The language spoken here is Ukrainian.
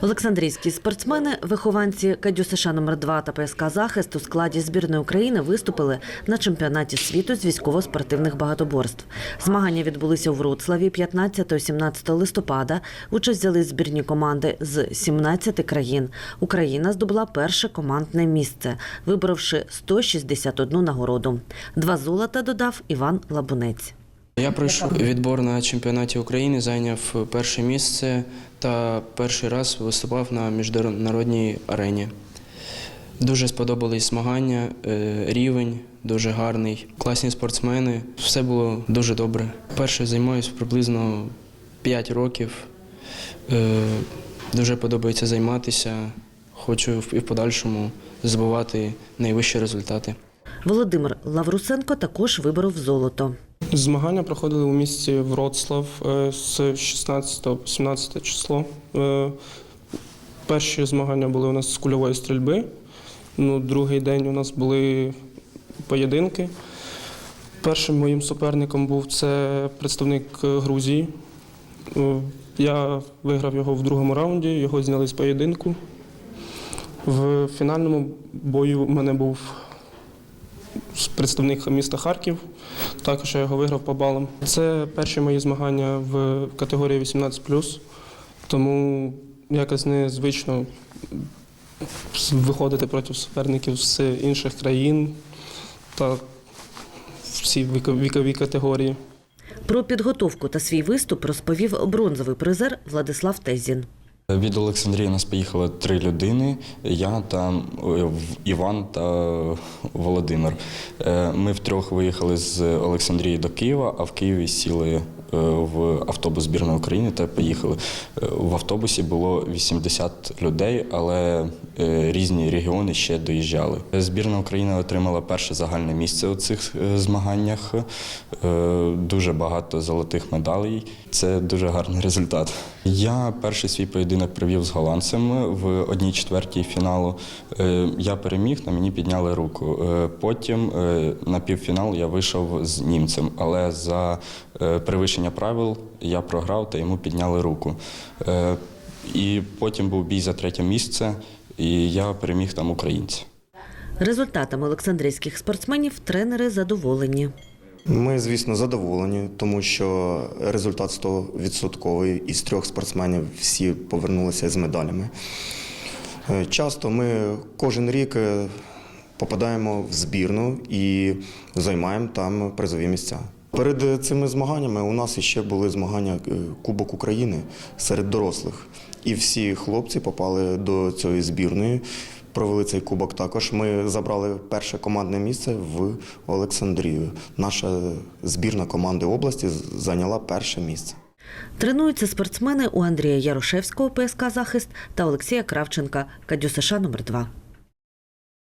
Олександрійські спортсмени, вихованці Кадю США номер 2 та ПСК Захист у складі збірної України виступили на чемпіонаті світу з військово-спортивних багатоборств. Змагання відбулися у Вроцлаві 15-17 листопада. Участь взяли збірні команди з 17 країн. Україна здобула перше командне місце, виборовши 161 нагороду. Два золота додав Іван Лабунець. Я пройшов відбор на чемпіонаті України, зайняв перше місце та перший раз виступав на міжнародній арені. Дуже сподобались змагання, е, рівень дуже гарний, класні спортсмени. Все було дуже добре. Перше займаюся приблизно 5 років. Е, Дуже подобається займатися. Хочу і в подальшому здобувати найвищі результати. Володимир Лаврусенко також виборов золото. Змагання проходили у місті Вроцлав е, з 16 по 17 число. Е, Перші змагання були у нас з кульової стрільби. Ну, другий день у нас були поєдинки. Першим моїм суперником був це представник е, Грузії. Я виграв його в другому раунді, його зняли з поєдинку. В фінальному бою в мене був представник міста Харків. Також я його виграв по балам. Це перші мої змагання в категорії 18+, тому якось незвично виходити проти суперників з інших країн та всі вікові категорії. Про підготовку та свій виступ розповів бронзовий призер Владислав Тезін. Від Олександрії нас поїхали три людини: я та е, Іван та Володимир. Е, Ми втрьох виїхали з Олександрії до Києва, а в Києві сіли е, в автобус збірної України та поїхали. В автобусі було 80 людей, але різні регіони ще доїжджали. Збірна України отримала перше загальне місце у цих е, змаганнях. Е, Дуже багато золотих медалей. Це дуже гарний результат. Я перший свій поєдинок провів з голландцем в одній четвертій фіналу. Е, Я переміг, на мені підняли руку. Е, Потім е, на півфінал я вийшов з німцем, але за е, перевищення правил я програв та йому підняли руку. Е, І потім був бій за третє місце, і я переміг там українця. Результатами олександрійських спортсменів тренери задоволені. Ми, звісно, задоволені, тому що результат 100%. Із трьох спортсменів всі повернулися з медалями. Е, Часто ми кожен рік е, попадаємо в збірну і займаємо там призові місця. Перед цими змаганнями у нас ще були змагання е, Кубок України серед дорослих. І всі хлопці попали до цієї збірної. Провели цей кубок також. Ми забрали перше командне місце в Олександрію. Наша збірна команди області зайняла перше місце. Тренуються спортсмени у Андрія Ярошевського ПСК Захист та Олексія Кравченка Кадю США номер 2